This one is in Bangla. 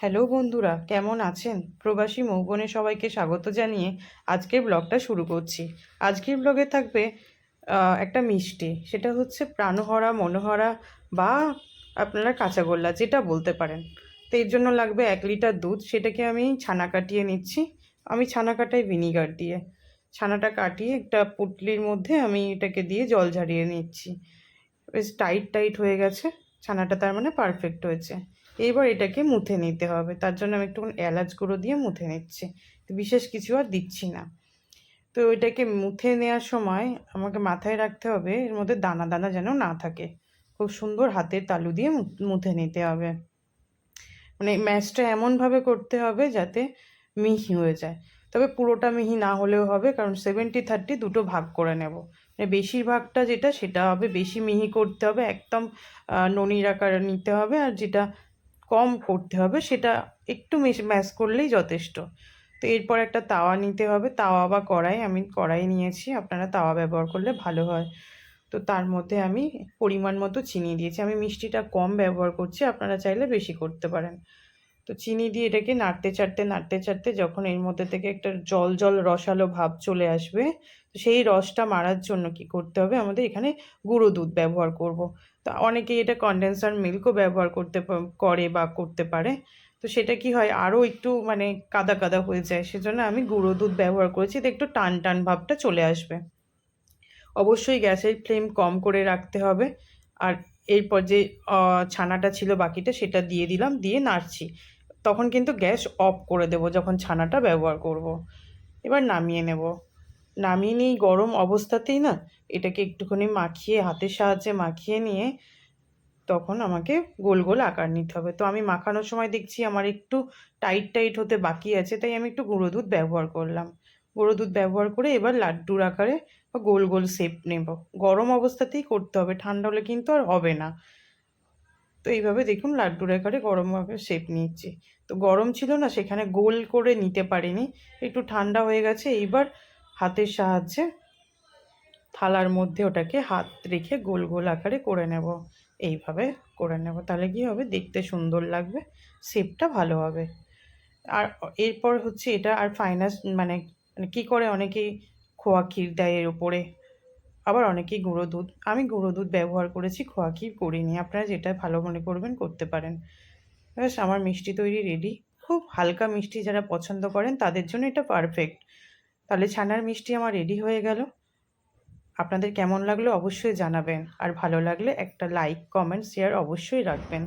হ্যালো বন্ধুরা, কেমন আছেন? প্রবাসী মৌবনে সবাইকে স্বাগত জানিয়ে আজকের ব্লগটা শুরু করছি। আজকের ব্লগে থাকবে একটা মিষ্টি। সেটা হচ্ছে প্রাণহরা, মনোহরা বা আপনারা কাঁচাগোল্লা, যেটা বলতে পারেন। তো এর জন্য লাগবে এক লিটার দুধ। সেটাকে আমি ছানা কাটিয়ে নিচ্ছি। আমি ছানা কাটাই ভিনিগার দিয়ে। ছানাটা কাটিয়ে একটা পুটলির মধ্যে আমি এটাকে দিয়ে জল ঝারিয়ে নিচ্ছি। বেশ টাইট টাইট হয়ে গেছে। ছানাটা তার মানে পারফেক্ট হয়েছে। এইবার এটাকে মুথে নিতে হবে। তার জন্য আমি একটু এলাচ গুঁড়ো দিয়ে মুথে নিচ্ছি। তো বিশেষ কিছু আর দিচ্ছি না। তো এটাকে মুথে নেওয়ার সময় আমাকে মাথায় রাখতে হবে, এর মধ্যে দানা দানা যেন না থাকে। খুব সুন্দর হাতের তালু দিয়ে মুথে নিতে হবে। মানে ম্যাচটা এমনভাবে করতে হবে যাতে মিহি হয়ে যায়। তবে পুরোটা মিহি না হলেও হবে, কারণ সেভেন্টি থার্টি দুটো ভাগ করে নেব। মানে বেশিরভাগটা যেটা, সেটা হবে বেশি মিহি করতে হবে, একদম ননির আকারে নিতে হবে, আর যেটা কম করতে হবে, সেটা একটু ম্যাশ করলেই যথেষ্ট। তো এরপর একটা তাওয়া নিতে হবে, তাওয়া বা কড়াই, আমি কড়াই নিয়েছি, আপনারা তাওয়া ব্যবহার করলে ভালো হয়। তো তার মধ্যে আমি পরিমাণ মতো চিনি দিয়েছি, আমি মিষ্টিটা কম ব্যবহার করছি, আপনারা চাইলে বেশি করতে পারেন। তো চিনি দিয়ে এটাকে নাড়তে, চাড়তে নাড়তে, চাড়তে যখন এর মধ্যে থেকে একটা জল জল রসালো ভাব চলে আসবে, তো সেই রসটা মারার জন্য কি করতে হবে? আমাদের এখানে গুঁড়ো দুধ ব্যবহার করব। তো অনেকেই এটা কন্ডেন্সার মিল্কও ব্যবহার করতে করে বা করতে পারে। তো সেটা কি হয়? আরও একটু মানে কাদা কাদা হয়ে যায়, সেজন্য আমি গুঁড়ো দুধ ব্যবহার করেছি। এতে একটু টান টান ভাবটা চলে আসবে। অবশ্যই গ্যাসের ফ্লেম কম করে রাখতে হবে। আর এরপর যে ছানাটা ছিল বাকিটা সেটা দিয়ে দিলাম, দিয়ে নাড়ছি। তখন কিন্তু গ্যাস অফ করে দেবো যখন ছানাটা ব্যবহার করব। এবার নামিয়ে নেব। নামিয়ে নিয়ে গরম অবস্থাতেই না এটাকে একটুখানি মাখিয়ে, হাতের সাহায্যে মাখিয়ে নিয়ে তখন আমাকে গোল গোল আকার নিতে হবে। তো আমি মাখানোর সময় দেখছি আমার একটু টাইট টাইট হতে বাকি আছে, তাই আমি একটু গুঁড়ো দুধ ব্যবহার করলাম। গুঁড়ো দুধ ব্যবহার করে এবার লাড্ডুর আকারে বা গোল গোল শেপ নেব। গরম অবস্থাতেই করতে হবে, ঠান্ডা হলে কিন্তু আর হবে না। তো এইভাবে দেখুন লাড্ডুর আকারে গরমভাবে শেপ নিচ্ছি। তো গরম ছিল না, সেখানে গোল করে নিতে পারিনি। একটু ঠান্ডা হয়ে গেছে, এইবার হাতের সাহায্যে থালার মধ্যে ওটাকে হাত রেখে গোল গোল আকারে করে নেব। এইভাবে করে নেব। তাহলে কি হবে? দেখতে সুন্দর লাগবে শেপটা ভালো হবে। আর এরপর হচ্ছে এটা আর ফাইনাস মানে মানে কী করে অনেকেই খোয়া ক্ষীর দেয় এর ওপরে আবার অনেকেই গুঁড়ো দুধ। আমি গুঁড়ো দুধ ব্যবহার করেছি, খোয়া ক্ষীর করিনি। আপনারা যেটা ভালো মনে করবেন করতে পারেন। ব্যাস আমার মিষ্টি তৈরি রেডি খুব হালকা মিষ্টি যারা পছন্দ করেন, তাদের জন্য এটা পারফেক্ট তাহলে ছানার মিষ্টি আমার রেডি হয়ে গেল। আপনাদের কেমন লাগল অবশ্যই জানাবেন। আর ভালো লাগলে একটা লাইক কমেন্ট শেয়ার অবশ্যই রাখবেন।